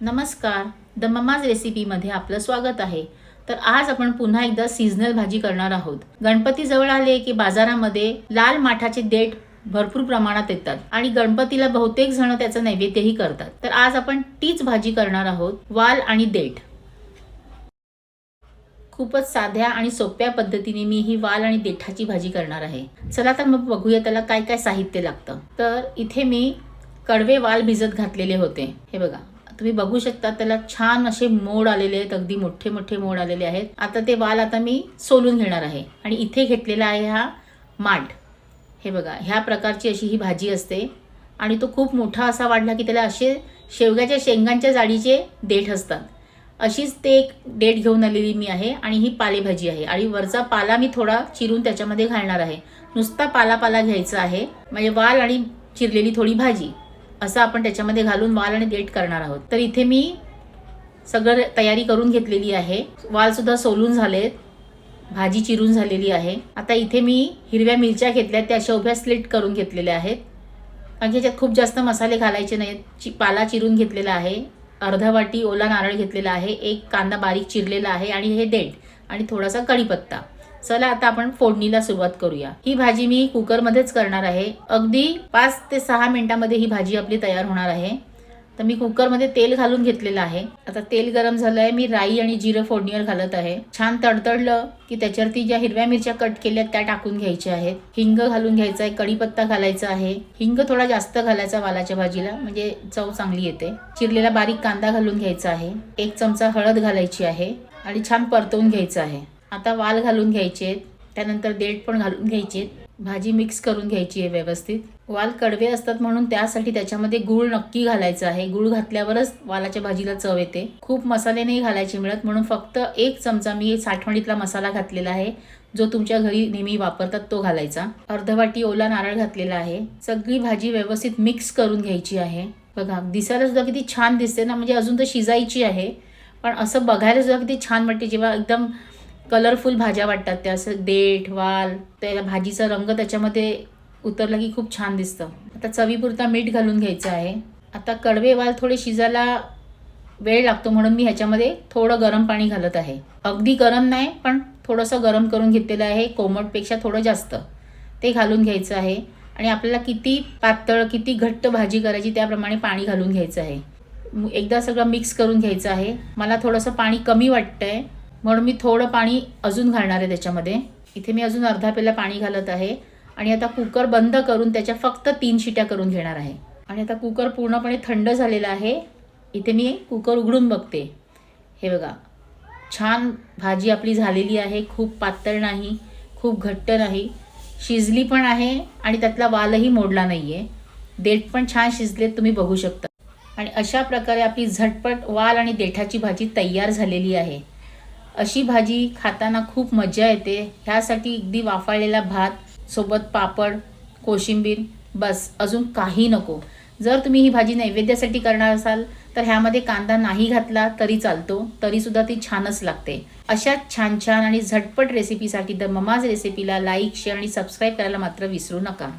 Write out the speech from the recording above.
नमस्कार. The mama's रेसिपीमध्ये आपलं स्वागत आहे. तर आज आपण पुन्हा एकदा सीझनल भाजी करणार आहोत. गणपती जवळ आले की बाजारामध्ये लाल माठाचे देठ भरपूर प्रमाणात येतात आणि गणपतीला बहुतेक जण त्याचं नैवेद्यही करतात. तर आज आपण तीच भाजी करणार आहोत वाल आणि देठ. खूपच साध्या आणि सोप्या पद्धतीने मी ही वाल आणि देठाची भाजी करणार आहे. चला तर मग बघूया त्याला काय काय साहित्य लागतं. तर इथे मी कडवे वाल भिजत घातलेले होते. हे बघा. तुम्ही बघू शकता त्याला छान असे मोड आलेले आहेत अगदी मोठे मोठे मोड आलेले आहेत. आता ते वाल आता मी सोलून घेणार आहे. आणि इथे घेतलेला आहे हा माठ हे बघा ह्या प्रकारची अशी ही भाजी असते. आणि तो खूप मोठा असा वाढला की त्याला असे शेवग्याच्या शेंगांच्या जाडीचे देठ असतात. अशीच ते एक डेट घेऊन आलेली मी आहे आणि ही पालेभाजी आहे. आणि वरचा पाला मी थोडा चिरून त्याच्यामध्ये घालणार आहे. नुसता पाला पाला घ्यायचा आहे. म्हणजे वाल आणि चिरलेली थोडी भाजी. असं आपण त्याच्यामध्ये घालून वाल आणि देठ करणार आहोत. तर इथे मी सगळं तयारी करून घेतलेली आहे. वालसुद्धा सोलून झालेत. भाजी चिरून झालेली आहे. आता इथे मी हिरव्या मिरच्या घेतल्या त्या अशा उभ्या स्लिट करून घेतलेल्या आहेत. कारण की ह्याच्यात खूप जास्त मसाले घालायचे नाहीत. चि पाला चिरून घेतलेला आहे. अर्धा वाटी ओला नारळ घेतलेला आहे. एक कांदा बारीक चिरलेला आहे आणि हे देठ आणि थोडासा कढीपत्ता. चला आता आपण फोडणीला सुरुवात करूया. ही भाजी मी कुकरमध्येच करणार आहे. अगदी पाच ते सहा मिनिटांमध्ये ही भाजी आपली तयार होणार आहे. तर मी कुकरमध्ये तेल घालून घेतलेलं आहे. आता तेल गरम झालं आहे मी राई आणि जिरं फोडणीवर घालत आहे. छान तडतडलं की त्याच्यावरती ज्या हिरव्या मिरच्या कट केल्या त्या टाकून घ्यायच्या आहेत. हिंग घालून घ्यायचं आहे. कढीपत्ता घालायचा आहे. हिंग थोडा जास्त घालायचा वालाच्या भाजीला. म्हणजे चव चांगली येते. चिरलेला बारीक कांदा घालून घ्यायचा आहे. एक चमचा हळद घालायची आहे. आणि छान परतवून घ्यायचं आहे. आता वाल घालून घ्यायचे आहेत त्यानंतर देठ पण घालून घ्यायचे भाजी मिक्स करून घ्यायची आहे व्यवस्थित. वाल कडवे असतात म्हणून त्यासाठी त्याच्यामध्ये गूळ नक्की घालायचं आहे. गूळ घातल्यावरच वालाच्या भाजीला चव येते. खूप मसाले नाही घालायचे मिळत म्हणून फक्त एक चमचा मी साठवणीतला मसाला घातलेला आहे जो तुमच्या घरी नेहमी वापरतात तो घालायचा. अर्ध वाटी ओला नारळ घातलेला आहे. सगळी भाजी व्यवस्थित मिक्स करून घ्यायची आहे. बघा दिसायला सुद्धा किती छान दिसते ना म्हणजे अजून तर शिजायची आहे. पण असं बघायला सुद्धा किती छान वाटते जेव्हा एकदम कलरफुल भाज्या वाटतात त्या असं देठ वाल त्या भाजीचा रंग त्याच्यामध्ये उतरला की खूप छान दिसतं. आता चवीपुरता मीठ घालून घ्यायचं आहे. आता कडवे वाल थोडे शिजायला वेळ लागतो म्हणून मी ह्याच्यामध्ये थोडं गरम पाणी घालत आहे. अगदी गरम नाही पण थोडंसं गरम करून घेतलेलं आहे कोमटपेक्षा थोडं जास्त. ते घालून घ्यायचं आहे. आणि आपल्याला किती पातळ किती घट्ट भाजी करायची त्याप्रमाणे पाणी घालून घ्यायचं आहे. एकदा सगळं मिक्स करून घ्यायचं आहे. मला थोडंसं पाणी कमी वाटतं आहे म्हणून मी थोडं पाणी अजून घालणार आहे त्याच्यामध्ये. इथे मी अजून अर्धा पेला पाणी घालत आहे. आणि आता कुकर बंद करून त्याच्या फक्त तीन शिट्या करून घेणार आहे. आणि आता कुकर पूर्णपणे थंड झालेला आहे. इथे मी कुकर उघडून बघते. हे बघा. छान भाजी आपली झालेली आहे. खूप पातळ नाही. खूप घट्ट नाही. शिजली पण आहे आणि त्यातला वालही मोडला नाही आहे देठ पण छान शिजलेत तुम्ही बघू शकता. आणि अशा प्रकारे आपली झटपट वाल आणि देठाची भाजी तयार झालेली आहे. अशी भाजी खाताना खूप मजा येते. ह्यासाठी अगदी वाफाळलेला भात सोबत पापड कोशिंबीर बस. अजून काही नको. जर तुम्ही ही भाजी नैवेद्यासाठी करणार असाल तर ह्यामध्ये कांदा नाही घातला तरी चालतो तरीसुद्धा ती छानच लागते. अशाच छान छान आणि झटपट रेसिपीसाठी द ममाज रेसिपीला लाईक शेअर आणि सबस्क्राईब करायला मात्र विसरू नका.